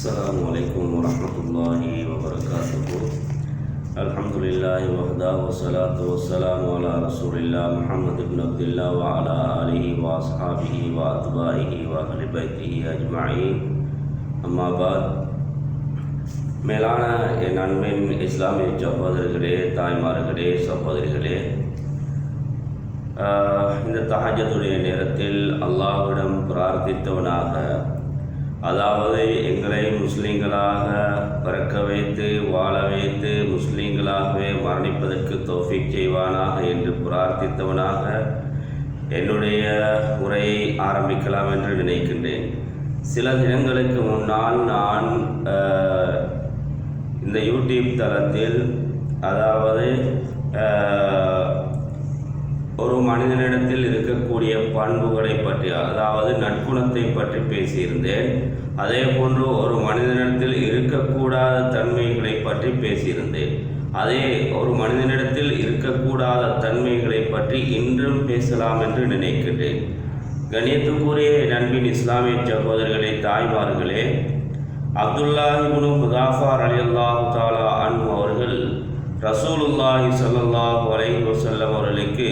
السلام عليكم ورحمة الله وبركاته الحمد لله وحده والصلاة والسلام على رسول الله محمد بن عبد الله وعلى آله وأصحابه وأتباعه وأهل بيته أجمعين أما بعد மேலான என் அன்பின் இஸ்லாமிய சகோதரர்களே தாய்மார்களே சகோதரிகளே ஆஹ், இந்த தஹஜத்துடைய நேரத்தில் அல்லாஹ்விடம் பிரார்த்தித்தவனாக அதாவது எங்களை முஸ்லீம்களாக பிறக்க வைத்து வாழ வைத்து முஸ்லீம்களாகவே மரணிப்பதற்கு தோஃபிக் செய்வானாக என்று பிரார்த்தித்தவனாக என்னுடைய உரையை ஆரம்பிக்கலாம் என்று நினைக்கின்றேன். சில தினங்களுக்கு முன்னால் நான் இந்த யூடியூப் தளத்தில் அதாவது ஒரு மனிதனிடத்தில் இருக்கக்கூடிய பண்புகளை பற்றி அதாவது நற்குணத்தை பற்றி பேசியிருந்தேன். அதே போன்று ஒரு மனிதனிடத்தில் இருக்கக்கூடாத தன்மைகளை பற்றி பேசியிருந்தேன். அதே ஒரு மனிதனிடத்தில் இருக்கக்கூடாத தன்மைகளை பற்றி இன்றும் பேசலாம் என்று நினைக்கின்றேன். கணியத்துக்குரிய நண்பின் இஸ்லாமிய சகோதரர்களே தாய்மார்களே அப்துல்லாஹிபுனு முதாஃபார் அலி அல்லாஹு தாலா அன்பு அவர்கள் ரசூலுல்லாஹி ஸல்லல்லாஹு அலைஹி வசல்லம் அவர்களுக்கு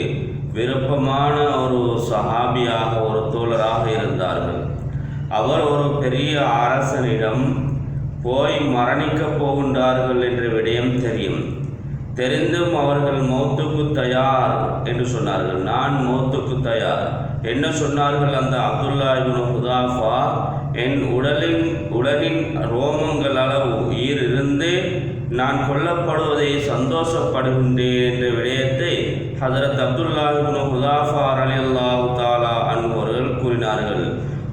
விருப்பமான ஒரு சஹாபியாக ஒரு தோழராக இருந்தார்கள். அவர் ஒரு பெரிய அரசனிடம் போய் மரணிக்கப் போகின்றார்கள் என்ற விடயம் தெரியும். தெரிந்தும் அவர்கள் மௌத்துக்கு தயார் என்று சொன்னார்கள். நான் மௌத்துக்கு தயார். என்ன சொன்னார்கள் அந்த அப்துல்லா இப்னு ஹுதாஃபா என் உடலின் உடலின் ரோமங்கள் அளவு உயிர் இருந்து நான் கொல்லப்படுவதை சந்தோஷப்படுகின்றேன் என்ற விடயத்தை ஹசரத் அப்துல்லா இப்னு அலி அல்லாஹு தாலா அன்பவர்கள் கூறினார்கள்.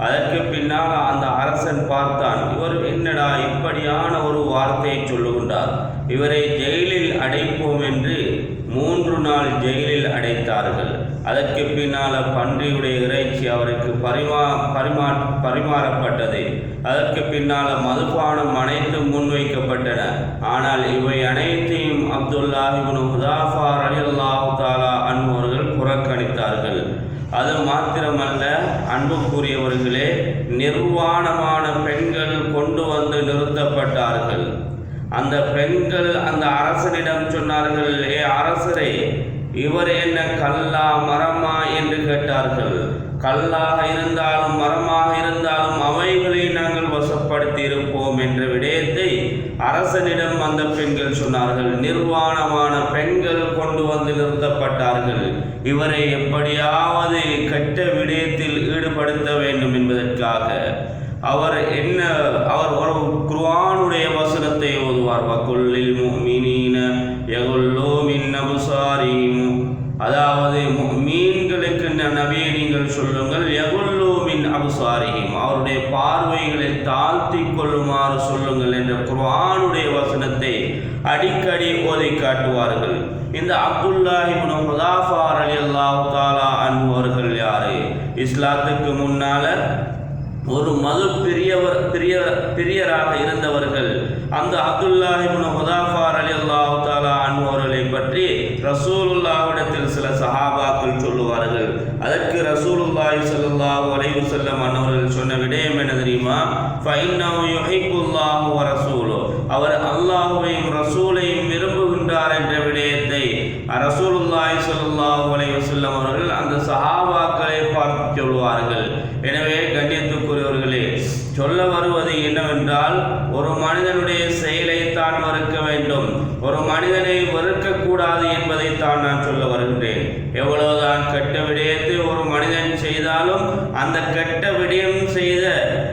அதற்கு பின்னால் அந்த அரசன் பார்த்தான். இவர் என்னடா இப்படியான ஒரு வார்த்தையை சொல்லுகின்றார்? இவரை ஜெயிலில் அடைப்போம் என்று மூன்று நாள் ஜெயிலில் அடைத்தார்கள். அதற்கு பின்னால் பன்றியுடைய இறைச்சி அவருக்கு பரிமா பரிமா பரிமாறப்பட்டது. அதற்கு பின்னால் மதுபானம் அனைத்தும் முன்வைக்கப்பட்டன. ஆனால் இவை அனைத்தையும் அப்துல்லாஹிபுன் ஹுதாஃபா ரலியல்லாஹு தாலா அது மாத்திரமல்ல அன்புக்குரியவர்களே நிர்வாணமான பெண்கள் கொண்டு வந்து நிறுத்தப்பட்டார்கள். அந்த பெண்கள் அந்த அரசனிடம் சொன்னார்கள் ஏ அரசரே இவர் என்ன கல்லா மரமா? என்று கேட்டார்கள். கல்லாக இருந்தாலும் மரமாக இருந்தாலும் அவைகளை நாங்கள் வசப்படுத்தி இருப்போம் என்ற விடயத்தை அரசனிடம் அந்த பெண்கள் சொன்னார்கள். நிர்வாணமான பெண்கள் கொண்டு வந்து நிறுத்தப்பட்டார்கள். இவரை எப்படியா கெட்ட விடயத்தில் ஈடுபடுத்த வேண்டும் என்பதற்காக அவர் என்ன அவர் ஒரு குர்ஆனுடைய வசனத்தை ஓதுவார். வக்குள்ளில் முஃமினீன யகுல்லூ மின் அபுசாரியும் அதாவது மீன்களுக்கு நபியை நீங்கள் சொல்லுங்கள் எகுல்லோ மின் அபுசாரியும் அவருடைய பார்வைகளை தாழ்த்தி கொள்ளுமாறு சொல்லுங்கள் என்ற குர்வானுடைய வசனத்தை அடிக்கடி ஓதி காட்டுவார்கள். இந்த அப்துல்லாஹிப்னு ஹுதாஃபா ரலியல்லாஹு தஆலா அன்ஹு அவர்கள் யாரு? இஸ்லாத்துக்கு முன்னால ஒரு மது பெரியவர் பெரிய பெரியராக இருந்தவர்கள் அந்த அப்துல்லாஹிப்னு ஹுதாஃபார் அலி அல்லாஹு தாலா அன்பவர்களை பற்றி ரசூலுல்லாவிடத்தில் சில சஹாபாக்கள் சொல்லுவார்கள். அதற்கு ரசூலுல்லாஹி ஸல்லல்லாஹு அலைவு செல்லம் அன்னவர்கள் சொன்ன விடயம் என்ன தெரியுமா? ஃபைன்னஹு என்னவென்றால் ஒரு மனிதனுடைய செயலை தான் மறுக்க வேண்டும். ஒரு மனிதனை வெறுக்கக்கூடாது என்பதை தான் நான் சொல்ல வருகின்றேன். எவ்வளவுதான் கெட்ட விடயத்தை ஒரு மனிதன் செய்தாலும் அந்த கெட்ட விடயம் செய்த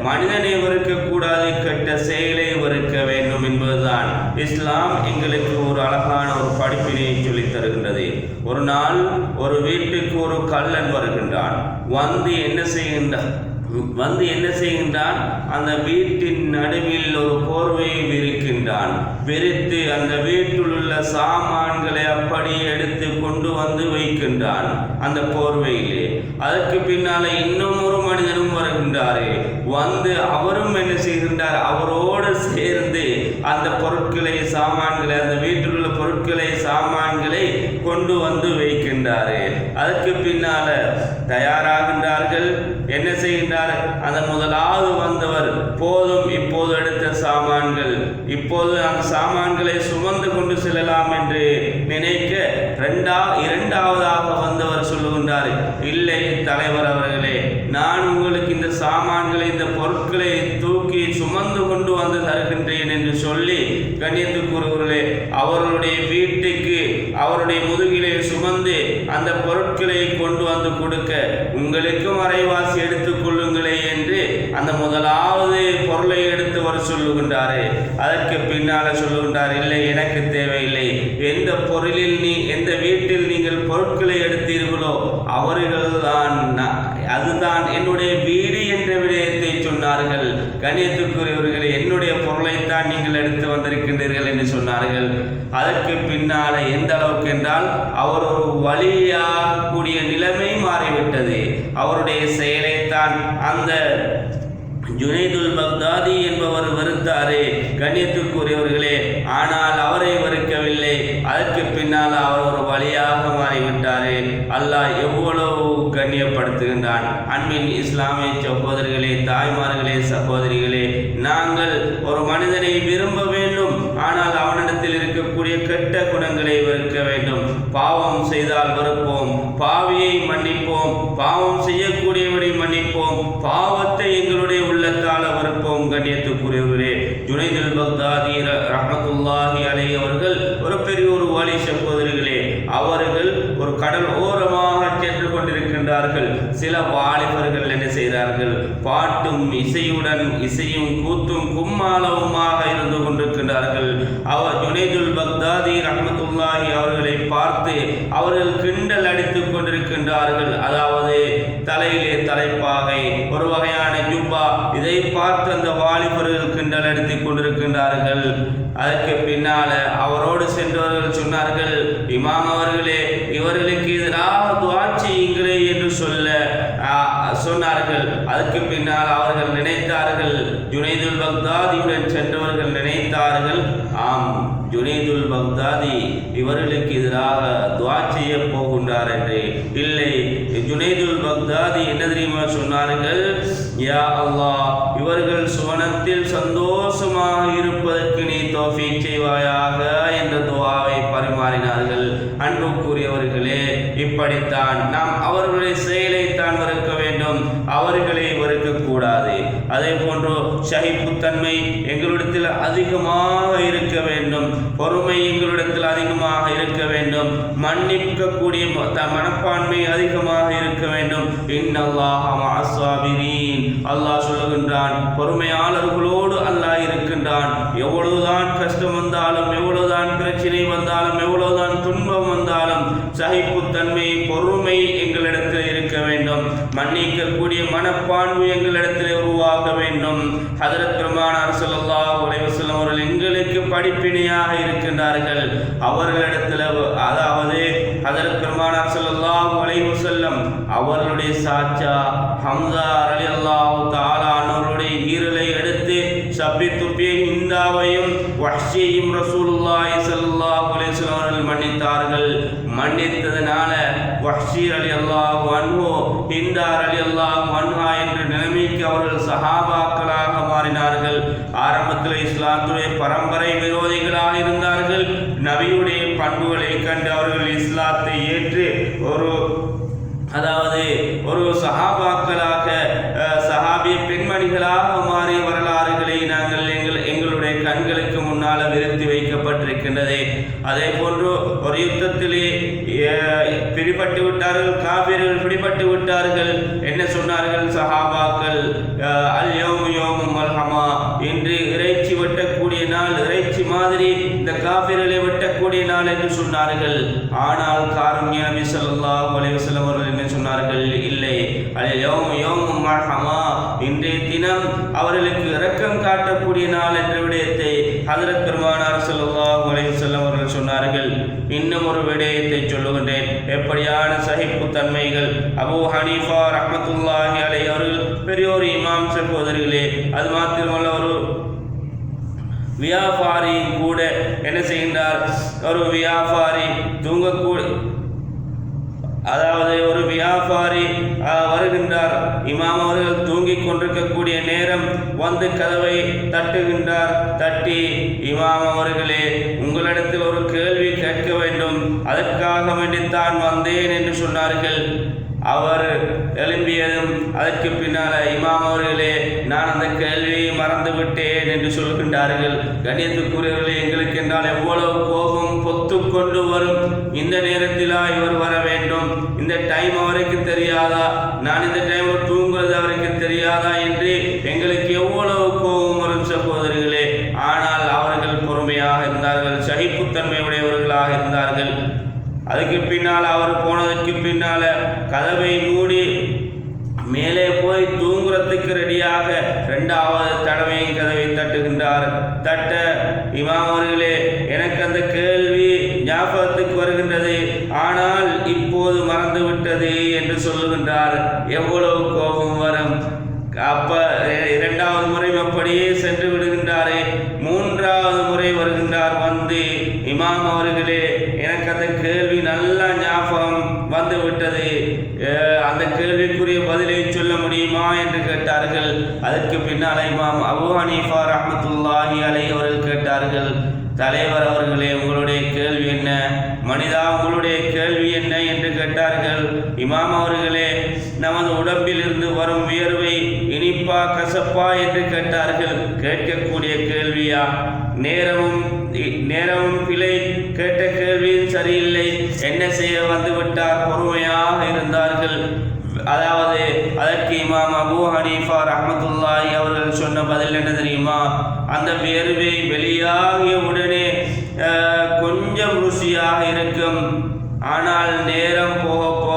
மனிதனை வெறுக்கக்கூடாது கெட்ட செயலை வெறுக்க வேண்டும் என்பதுதான். இஸ்லாம் எங்களுக்கு ஒரு அழகான ஒரு படிப்பினை சொல்லித் தருகின்றது. ஒரு நாள் ஒரு வீட்டுக்கு ஒரு கள்ளன் வருகின்றான். வந்து என்ன செய்கின்றான்? வந்து என்ன செய்கின்றான்? அந்த வீட்டின் நடுவில் ஒரு போர்வையை விரிக்கின்றான் விரித்து அந்த வீட்டில் உள்ள சாமான்களை அப்படியே எடுத்து கொண்டு வந்து வைக்கின்றான் அந்த போர்வையிலே. அதற்கு பின்னால இன்னும் ஒரு மனிதனும் வருகின்றாரே. வந்து அவரும் என்ன செய்கின்றார்? அவரோடு சேர்ந்து அந்த பொருட்களை சாமான்களை அந்த வீட்டில் உள்ள பொருட்களை சாமான்களை கொண்டு வந்து வைக்கின்றாரு. அதற்கு பின்னால தயாராகின்றார்கள். என்ன செய்கின்றார்? அந்த முதலாவது வந்தவர் போதும் இப்போது எடுத்த சாமான்கள். இப்போது அந்த சாமான்களை சுமந்து கொண்டு செல்லலாம் என்று நினைக்க ரெண்டா இரண்டாவதாக வந்தவர் சொல்லுகின்றார் இல்லை தலைவர் அவர்களே நான் உங்களுக்கு இந்த சாமான்களை இந்த பொருட்களை தூக்கி சுமந்து கொண்டு வந்து தருகின்றேன் என்று சொல்லி கண்ணியத்துக்குரியவர்களே அவர்களுடைய வீட்டுக்கு அவருடைய முதுகிலே சுமந்து அந்த பொருட்களை கொண்டு வந்து கொடுக்க உங்களுக்கும் அரைவாசி எடுத்துக் கொள்ளுங்களே என்று அந்த முதலாவது பொருளை எடுத்து வர சொல்லுகின்றாரே அதற்கு பின்னால சொல்லுகின்றார் இல்லை எனக்கு தேவையில்லை. எந்த பொருளில் நீ எந்த வீட்டில் நீங்கள் பொருட்களை எடுத்தீர்களோ அவர்கள்தான் அதுதான் என்னுடைய வீடு என்ற விடயத்தை சொன்னார்கள். கணியத்துக்குரியவர்களே என்னுடைய பொருளைத்தான் நீங்கள் எடுத்து வந்திருக்கின்றீர்கள் என்று சொன்னார்கள். அதற்கு பின்னால எந்த அளவுக்கு என்றால் அவர் ஒரு வழியாகக்கூடிய நிலைமை மாறிவிட்டது. அவருடைய செயலைத்தான் அந்த ஜுனைதுல் பக்தாதி என்பவர் வெறுத்தாரே. கண்ணியத்துக்குரியவர்களே ஆனால் அவரை வெறுக்கவில்லை. அதற்கு பின்னால் அவர் ஒரு வழியாக மாறிவிட்டாரே. அல்லாஹ் எவ்வளவு கண்ணியப்படுத்துகின்றான். அன்பின் இஸ்லாமிய சகோதரிகளே தாய்மார்களே சகோதரிகளே நாங்கள் ஒரு மனிதனை விரும்ப வேண்டும். ஆனால் அவனிடத்தில் இருக்கக்கூடிய கெட்ட குணங்களை வெறுக்க வேண்டும். பாவம் செய்தால் வெறுப்போம். பாவியை மன்னிப்போம். பாவம் செய்யக்கூடியவனை மன்னிப்போம் பாவத்தை எங்களுடைய உள்ளத்தால் வெறுப்போம் கண்ணியத்துக்குரியவர்களே ஜுனைதுல் பக்தாதி ர- ரஹ்மத்துல்லாஹி அலை அவர்கள் ஒரு பெரிய ஒரு வாலி சகோதரிகளே அவர்கள் ஒரு கடல் ஓரமாக சென்று கொண்டிருக்கின்றார்கள் சில வாலிபர்கள் என்ன செய்கிறார்கள் பாட்டும் இசையுடன் இசையும் கூத்தும் கும்மாளவுமாக இருந்து கொண்டிருக்கின்றார்கள் அவர் ஜுனைதுல் பக்தாதி ரஹ்மத்துல்லாஹி அவர்களை பார்த்து அவர்கள் கிண்டல் அடித்துக் கொண்டிருக்கின்றார்கள். அதாவது தலையிலே தலைப்பாகை ஒரு வகையான ஜுப்பா இதை பார்த்து அந்த வாலிபர்கள் கிண்டல் அடித்துக் கொண்டிருக்கின்றார்கள். அதற்கு பின்னால அவரோடு சென்றவர்கள் சொன்னார்கள் இமாம் அவர்களே இவர்களுக்கு எதிராக துவா செய்யுங்களே என்று சொல்ல சொன்னார்கள். அதற்கு பின்னால் அவர்கள் நினைத்தார்கள் ஜுனைதுல் பக்தாதியுடன் சென்றவர்கள் நினைத்தார்கள். ஆம் ஜுனைதுல் பக்தாதி இவர்களுக்கு எதிராக துவா செய்ய போகின்றார் என்று இல்லை ஜுனைதுல் பக்தாதி என்ன தெரியுமா சொன்னார்கள்? யா அல்லாஹ் இவர்கள் சுவனத்தில் சந்தோஷமாக இருப்பதற்கு நீ தோஃபீக் செய்வாயாக என்ற துவாவை பரிமாறினார்கள். அன்புக்குரியவர்களே இப்படித்தான் நாம் அவர்களுடைய செயலைத்தான் வெறுக்க வேண்டும். அவர்களை வெறுக்கக்கூடாது அதே போன்று சகிப்புத்தன்மை எங்களிடத்தில் அதிகமாக இருக்க வேண்டும். பொறுமை எங்களிடத்தில் அதிகமாக இருக்க வேண்டும். மன்னிக்கக்கூடிய ம- த- மனப்பான்மை அதிகமாக இருக்க வேண்டும். இன்னல்லாஹ் மஅஸ்ஸாபிரீன் அல்லாஹ் சொல்லுகின்றான் பொறுமையாளர்களோடு அல்லாஹ் இருக்கின்றான். எவ்வளவுதான் கஷ்டம் வந்தாலும் எவ்வளவுதான் பிரச்சனை படிப்பினையாக இருக்கின்றார்கள். அவர்களிடத்தில் அதாவது அதற்கு பெருமானார் ஸல்லல்லாஹு அலைஹி வஸல்லம் அவர்களுடைய சாச்சா ஹம்சா மன்னித்ததனால வஹ்ஷீர் அலி அல்லாஹ் அன்வோ அன்ஹு அலி அல்லாஹ் அன்ஹா என்ற நிலைமைக்கு அவர்கள் சஹாபாக்களாக மாறினார்கள். ஆரம்பத்தில் இஸ்லாத்துடைய பரம்பரை விரோதிகளாக இருந்தார்கள். நபியுடைய பண்புகளை கண்டு அவர்கள் இஸ்லாத்தை ஏற்று ஒரு அதாவது ஒரு சஹாபாக்களாக அஹ், சஹாபிய பெண்மணிகளாக பிடிபட்டு விட்டார்கள் காபிர்கள் பிடிபட்டு விட்டார்கள். என்ன சொன்னார்கள் சஹாபாக்கள்? அல் யோமு யோமும் மல்ஹமா இன்று இறைச்சி வெட்டக்கூடிய நாள் இறைச்சி மாதிரி இந்த காபிர்களை வெட்டக்கூடிய நாள் என்று சொன்னார்கள். ஆனால் காருண்ய நபி ஸல்லல்லாஹு அலைஹி அவர்கள் என்ன சொன்னார்கள்? இல்லை. அல் யௌம் யோமும் மல்ஹமா இன்றைய தினம் அவர்களுக்கு இரக்கம் காட்டக்கூடிய நாள் என்ற விடயத்தை ஹதரத் பெருமானார் ஸல்லல்லாஹு அலைஹி வஸல்லம் அவர்கள் சொன்னார்கள். இன்னும் ஒரு விடயத்தை சொல்லுகின்றேன். எப்படியான சகிப்பு தன்மைகள் அபூ ஹனீஃபா ரஹமத்துல்லாஹி அலை அவர்கள் பெரியோர் இமாம் சகோதரிகளே அது மாத்திரமல்ல ஒரு வியாபாரி கூட என்ன செய்கின்றார்? ஒரு வியாபாரி தூங்கக்கூட அதாவது ஒரு வியாபாரி வருகின்றார். இமாம் அவர்கள் தூங்கிக் கொண்டிருக்கக்கூடிய நேரம் வந்து கதவை தட்டுகின்றார். தட்டி இமாம் அவர்களே உங்களிடத்தில் ஒரு கேள்வி கேட்க வேண்டும். அதற்காக வேண்டித்தான் வந்தேன் என்று சொன்னார்கள். அவர் எழும்பியதும் அதற்கு பின்னால இமாம் அவர்களே நான் அந்த கேள்வியை மறந்து விட்டேன் என்று சொல்கின்றார்கள். கணியத்துக்குரியவர்களே எங்களுக்கு என்றால் எவ்வளவு கோபம் பொத்து கொண்டு வரும். இந்த நேரத்திலா இவர் வர எவ்வளவு கோபம் வரும்? அப்ப இரண்டாவது முறையும் அப்படியே சென்று விடுகின்றாரே. மூன்றாவது முறை வருகின்றார் வந்து. இமாம் அவர்களே எனக்கு அந்த கேள்வி நல்லா ஞாபகம் வந்து விட்டது. அந்த கேள்விக்குரிய பதிலை சொல்ல முடியுமா என்று கேட்டார்கள். அதற்கு பின்னால் இமாம் அபு ஹனீஃபா ரஹமத்துல்லாஹி அலை அவர்கள் கேட்டார்கள். தலைவர் அவர்களே உங்களுடைய கேள்வி என்ன? மனிதா கேள்வியா? நேரமும் நேரமும் பிழை கேட்ட கேள்வியும் சரியில்லை. என்ன செய்ய வந்துவிட்டார்? பொறுமையாக இருந்தார்கள். அதாவது அதற்கு இமாம் அபு ஹனீஃபா ரஹ்மத்துல்லாஹி அவர்கள் சொன்ன பதில் என்ன தெரியுமா? அந்த வேர்வை வெளியாகிய உடனே கொஞ்சம் ருசியாக இருக்கும். ஆனால் நேரம் போக போக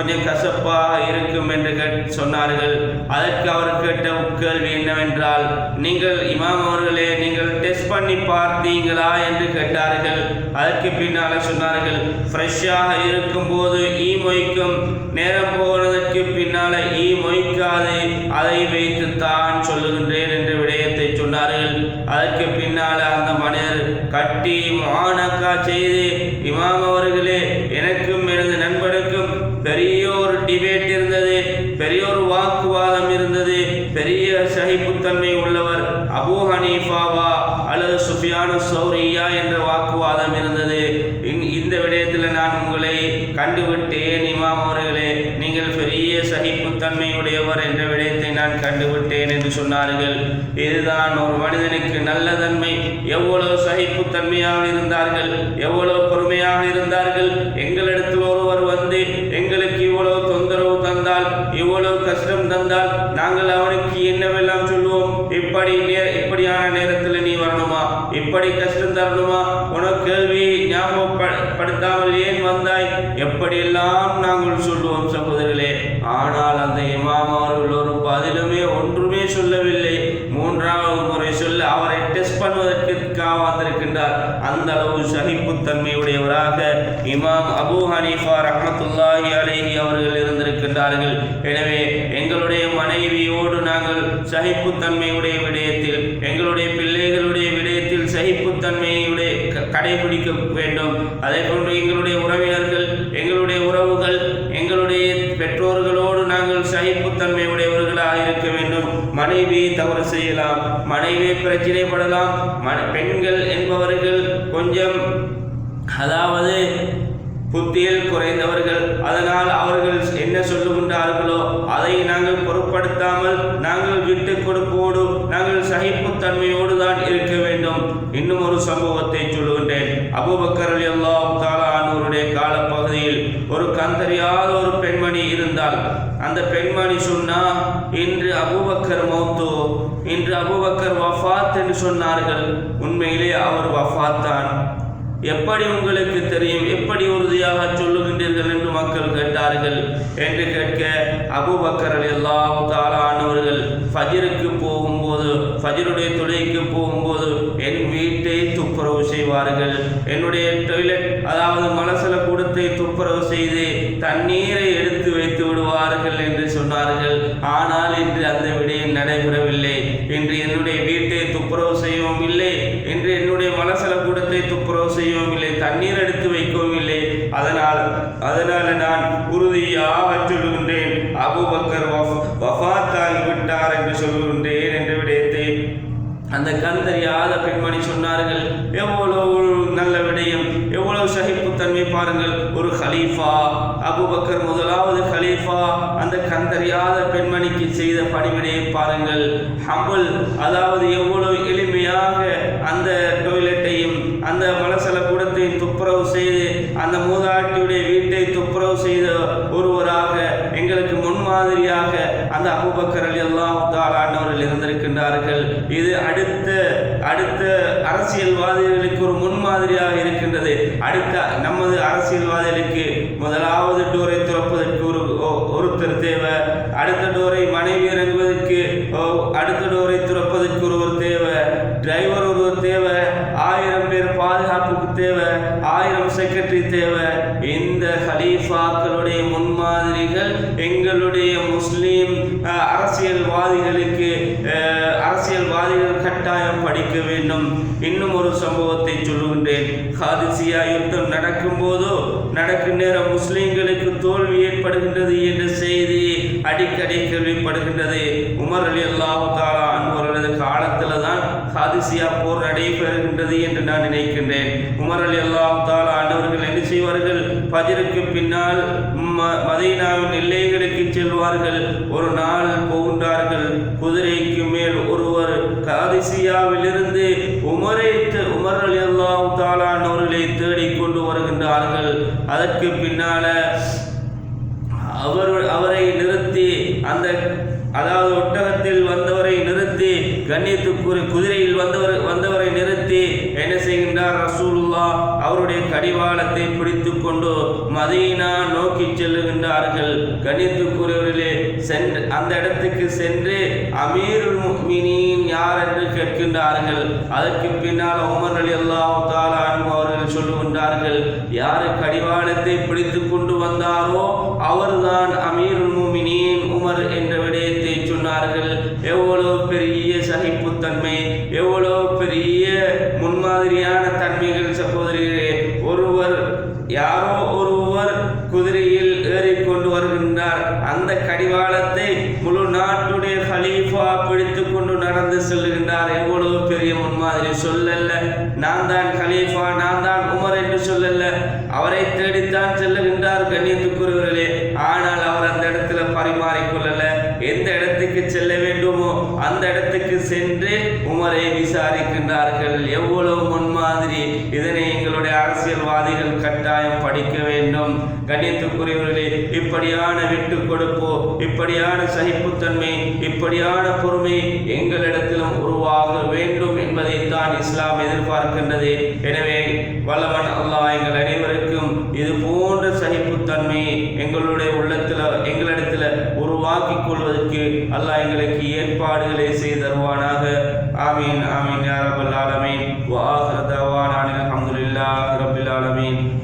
கொஞ்சம் கசப்பாக இருக்கும் என்று கேட் சொன்னார்கள். அதற்கு அவர் கேட்ட கேள்வி என்னவென்றால் நீங்கள் இமாம் அவர்களே நீங்கள் டெஸ்ட் பண்ணி பார்த்தீங்களா? என்று கேட்டார்கள். அதற்கு பின்னால் சொன்னார்கள் ஃப்ரெஷ்ஷாக இருக்கும்போது ஈ மொய்க்கும். நேரம் போனதற்கு பின்னால ஈ மொய்க்காது அதை வைத்து தான் சொல்லுகின்றேன் என்ற விடயத்தை சொன்னார்கள். அதற்கு பின்னால அந்த மனிதர் கட்டி மானக்கா செய்து இமாம் அவர்களே எனக்கும் சுஃபியானு சௌரியா என்ற வாக்குவாதம் இருந்தது. இந்த விடயத்தில் நான் உங்களை கண்டுவிட்டேன் இமாம் அவர்களே. நீங்கள் பெரிய சகிப்புத்தன்மையுடையவர் என்ற விடயத்தை நான் கண்டுவிட்டேன் என்று சொன்னார்கள். இதுதான் ஒரு மனிதனுக்கு நல்ல தன்மை எவ்வளவு சகிப்புத்தன்மையாக இருந்தார்கள் எவ்வளவு பொறுமையாக இருந்தார்கள். எங்களிடத்தில் ஒருவர் வந்து எங்களுக்கு இவ்வளவு தொந்தரவு தந்தால் இவ்வளவு கஷ்டம் தந்தால் நாங்கள் அவனுக்கு என்னவெல்லாம் சொல்லுவோம்? இப்படி நே இப்படியான நேரத்தில் நீ வரணுமா இப்படி கஷ்டம் தரணுமா? உனக்கு கேள்வி ஞாபகப்படுத்தாமல் ஏன் வந்தாய்? எப்படியெல்லாம் நாங்கள் சொல்லுவோம் சகோதரர்களே ஆனால் அந்த இமாம் அவர்கள் ஒரு பதிலுமே ஒன்றுமே சொல்லவில்லை. மூன்றாவது முறை சொல்ல அவரை டெஸ்ட் பண்ணுவதற்காக வந்திருக்கின்றார். அந்த அளவு சகிப்புத்தன்மையுடையவராக இமாம் அபு ஹனீஃபா ரஹமத்துல்லாஹி அலேஹி அவர்கள் இருந்திருக்கின்றார்கள். எனவே எங்களுடைய மனைவியோடு நாங்கள் சகிப்புத்தன்மையுடைய கடைபிடிக்க வேண்டும். அதே போன்று எங்களுடைய உறவினர்கள் எங்களுடைய உறவுகள் எங்களுடைய பெற்றோர்களோடு நாங்கள் சகிப்புத்தன்மை உடையவர்களாக இருக்க வேண்டும். மனைவி தவறு செய்யலாம் மனைவி பிரச்சனைப்படலாம் மன பெண்கள் என்பவர்கள் கொஞ்சம் அதாவது புத்தியில் குறைந்தவர்கள். அதனால் அவர்கள் என்ன சொல்லுகின்றார்களோ என்று சொன்னார்கள். உண்மையிலே அவர் வஃபாத் தான் எப்படி உங்களுக்கு தெரியும்? எப்படி உறுதியாக சொல்லுகின்றீர்கள் என்று மக்கள் கேட்டார்கள். என்று கேட்க அபூபக்கர் அல்லாஹ் தாளானவர்கள் ஃபஜிருக்கு போகும்போது ஃபஜிருடைய துணைக்கு போகும்போது என் வீட்டை துப்புரவு செய்வார்கள். என்னுடைய டொய்லெட் அதாவது மனசில் கூடத்தை துப்புரவு செய்து தண்ணீரை எடுத்து வைத்து விடுவார்கள் என்று சொல்கின்றேன் என்ற விடயத்தை அந்த கண் தெரியாத பெண்மணி சொன்னார்கள் எவ்வளவு நல்ல விடயம் எவ்வளவு சகிப்புத்தன்மை பாருங்கள் ஒரு ஹலீஃபா அபுபக்கர் முதலாவது ஹலீஃபா அந்த கண் தெரியாத பெண்மணிக்கு செய்த பணிவிடையை பாருங்கள் ஹம்புல் அதாவது எவ்வளவு எளிமையாக அந்த டொய்லெட்டையும் அந்த மலசல கூடத்தையும் துப்புரவு செய்து அந்த மூதாட்டியுடைய வீட்டை துப்புரவு செய்த ஒருவராக எங்களுக்கு முன்மாதிரியாக அந்த அபுபக்கர் அலி அல்லாஹ் தாலாண்டவர்கள் இருந்திருக்கின்றார்கள் இது அடுத்த அடுத்த அரசியல்வாதிகளுக்கு ஒரு முன்மாதிரியாக இருக்கின்றது. அடுத்த நமது அரசியல்வாதிகளுக்கு முதலாவது டோரை திறப்பதற்கு இன்னும் ஒரு சம்பவத்தை சொல்லுகின்றேன். ஹாதிசியா யுத்தம் நடக்கும் போதோ நடக்கும் நேரம் முஸ்லீம்களுக்கு தோல்வி ஏற்படுகின்றது என்ற செய்தி அடிக்கடி கேள்விப்படுகின்றது. உமர் அலி அல்லாஹு தாலா காலத்தில் தான் ஹாதிசியா போர் நடைபெறுகின்றது என்று நான் நினைக்கின்றேன். உமர் அலி அல்லாஹு தாலா என்ன செய்வார்கள்? பஜருக்கு பின்னால் ம- மதீனாவின் எல்லைகளுக்கு செல்வார்கள். ஒரு நாள் போகின்றார்கள் குதிரைக்கு மேல் ஒருவர் காதிசியாவிலிருந்து உமரை உமர் அலி அல்லாஹ் தாலானவர்களை தேடிக் கொண்டு வருகின்றார்கள். அதற்கு பின்னால அவர் அவரை நிறுத்தி அந்த அதாவது ஒட்டகத்தில் வந்தவரை நிறுத்தி கண்ணியத்துக்குரிய குதிரையில் வந்தவர் வந்தவரை நிறுத்தி என்ன செய்கின்றார்? ரசூலுல்லா அவருடைய கடிவாளத்தை பிடித்து கொண்டு மதீனா நோக்கி செல்லுகின்றார்கள். கண்ணியத்துக்குரியவர்களே சென்று அந்த இடத்துக்கு சென்று அமீருல் முக்மினின் யார் என்று கேட்கின்றார்கள். அதற்கு பின்னால் உமர் அலி அல்லாஹ் அவர்கள் சொல்லுகின்றார்கள் யார் கடிவாளத்தை பிடித்து கொண்டு வந்தாரோ அவர்தான் அமீருல் படிக்க வேண்டும். கணித்துக்குரியவர்களே இப்படியான விட்டு கொடுப்போ இப்படியான சகிப்புத்தன்மை இப்படியான பொறுமை எங்களிடத்திலும் உருவாக வேண்டும் என்பதைத்தான் இஸ்லாம் எதிர்பார்க்கின்றது. எனவே வல்லவன் அல்லாஹ் எங்கள் அனைவருக்கும் இது போன்ற சகிப்புத்தன்மை எங்களுடைய உள்ளத்தில் எங்களிடத்தில் உருவாக்கிக் கொள்வதற்கு அல்லாஹ் எங்களுக்கு ஏற்பாடுகளை செய்து தருவானாக. ஆமீன் ஆமீன் யா ரப்பல் ஆலமீன். வ ஆகிர